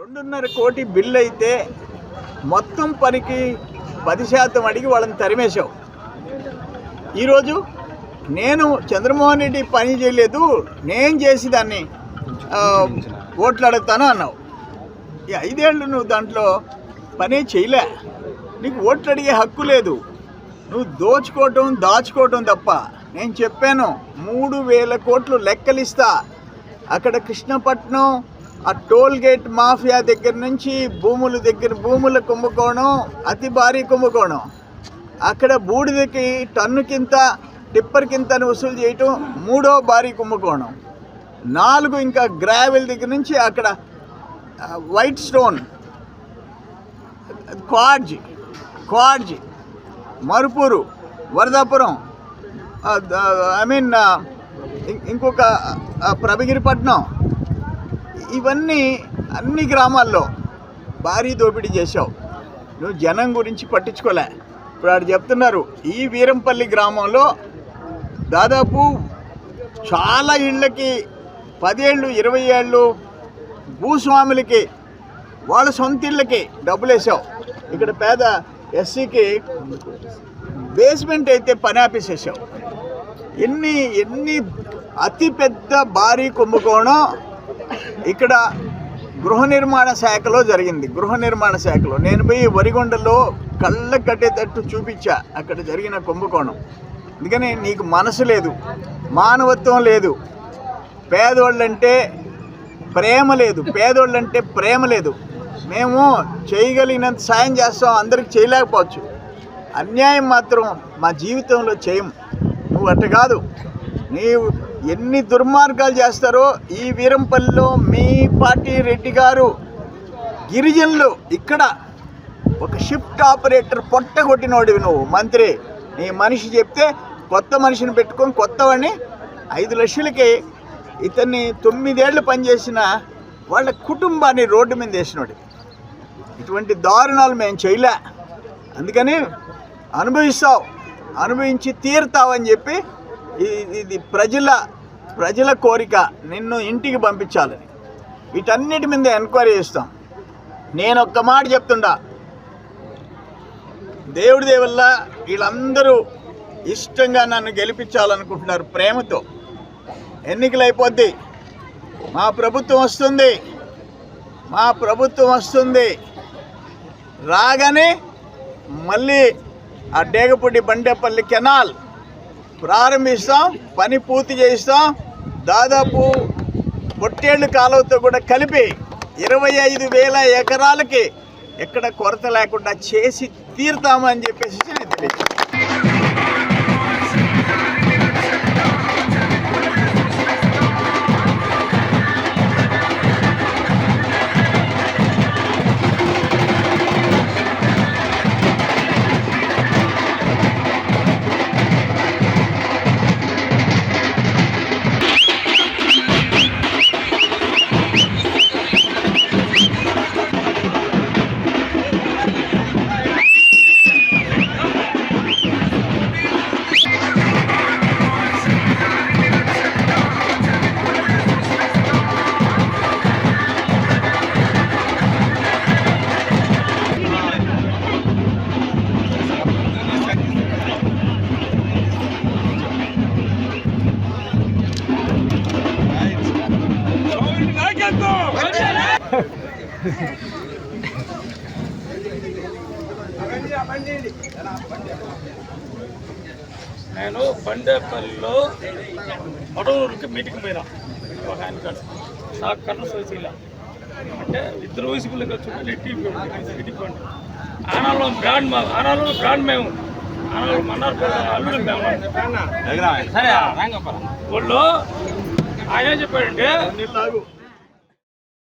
రెండున్నర కోటి బిల్లు అయితే మొత్తం పనికి పది శాతం అడిగి వాళ్ళని తరిమేశావు. ఈరోజు నేను చంద్రమోహన్ రెడ్డి పని చేయలేదు నేను చేసి దాన్ని ఓట్లు అడుగుతాను అన్నావు. ఈ ఐదేళ్ళు నువ్వు దాంట్లో పనే చేయలే. నీకు ఓట్లు అడిగే హక్కు లేదు. నువ్వు దోచుకోవటం దాచుకోవటం తప్ప. నేను చెప్పాను మూడు వేల కోట్లు లెక్కలిస్తా. అక్కడ కృష్ణపట్నం ఆ టోల్ గేట్ మాఫియా దగ్గర నుంచి భూముల దగ్గర భూముల కుంభకోణం అతి భారీ కుంభకోణం. అక్కడ బూడిదకి టన్ను కింద టిప్పర్ కింద వసూలు చేయటం మూడో భారీ కుంభకోణం. నాలుగు ఇంకా గ్రావెల్ దగ్గర నుంచి అక్కడ white stone quartz quartz Marupuru Varadapuram I mean ఇంకొక ప్రభగిరిపట్నం ఇవన్నీ అన్ని గ్రామాల్లో భారీ దోపిడీ చేశావు. నువ్వు జనం గురించి పట్టించుకోలే. ఇప్పుడు ఆడు చెప్తున్నారు ఈ వీరంపల్లి గ్రామంలో దాదాపు చాలా ఇళ్ళకి పదేళ్ళు ఇరవై ఏళ్ళు భూస్వాములకి వాళ్ళ సొంత ఇళ్ళకి డబ్బులు వేసావు ఇక్కడ పేద ఎస్సీకి బేస్మెంట్ అయితే పని ఆపేసేసావు. ఎన్ని ఎన్ని అతిపెద్ద భారీ కుంభకోణం ఇక్కడ గృహ నిర్మాణ శాఖలో జరిగింది. గృహ నిర్మాణ శాఖలో. నేను పోయి వరిగొండలో కళ్ళ కట్టేటట్టు చూపించా. అక్కడ జరిగిన కుంభకోణం. అందుకని నీకు మనసు లేదు. మానవత్వం లేదు. పేదోళ్ళంటే ప్రేమ లేదు. పేదోళ్ళంటే ప్రేమ లేదు. మేము చేయగలిగినంత సాయం చేస్తాం. అందరికి చేయలేకపోవచ్చు. అన్యాయం మాత్రం మా జీవితంలో చేయం. నువ్వు అట్ట కాదు. నీవు ఎన్ని దుర్మార్గాలు చేస్తారో ఈ వీరంపల్లిలో మీ పార్టీ రెడ్డి గారు గిరిజనులు ఇక్కడ ఒక షిఫ్ట్ ఆపరేటర్ పొట్ట కొట్టినోడివి నువ్వు. మంత్రి నీ మనిషి చెప్తే కొత్త మనిషిని పెట్టుకొని కొత్తవాడిని ఐదు లక్షలకి ఇతన్ని తొమ్మిదేళ్ళు పనిచేసిన వాళ్ళ కుటుంబాన్ని రోడ్డు మీద వేసినోడు. ఇటువంటి దారుణాలు మేము చేయలే. అందుకని అనుభవిస్తావు అనుభవించి తీరుతావని చెప్పి ఇది ప్రజల ప్రజల కోరిక నిన్ను ఇంటికి పంపించాలని వీటన్నిటి మీద ఎంక్వైరీ చేస్తాం. నేను ఒక్క మాట చెప్తుండా. దేవుడి దేవుళ్ళ వీళ్ళందరూ ఇష్టంగా నన్ను గెలిపించాలనుకుంటున్నారు ప్రేమతో. ఎన్నికలు అయిపోద్ది. మా ప్రభుత్వం వస్తుంది. మా ప్రభుత్వం వస్తుంది. రాగానే మళ్ళీ ఆ డేగపూడి బండేపల్లి కెనాల్ ప్రారంభిస్తాం పని పూర్తి చేయిస్తాం. దాదాపు పొట్టేళ్ళు కాలువతో కూడా కలిపి ఇరవై ఐదు వేల ఎకరాలకి ఎక్కడ కొరత లేకుండా చేసి తీరుతామని చెప్పేసి నేను తెలియదు నేను బండేపల్లిలో మడూరుకి మీటింగ్ పోయినా. ఒక ఆయన కలిసి నాకు కన్న సోచీల అంటే ఇద్దరు వయసుకులు చూడాలి ఇటుకోండి ఆనాలో బ్రాండ్ మా ఆనాలో బ్రాండ్ మేము. ఆనాలో మన్నారు అల్లుడు మేము సరే వాళ్ళు ఆయన చెప్పాడంటే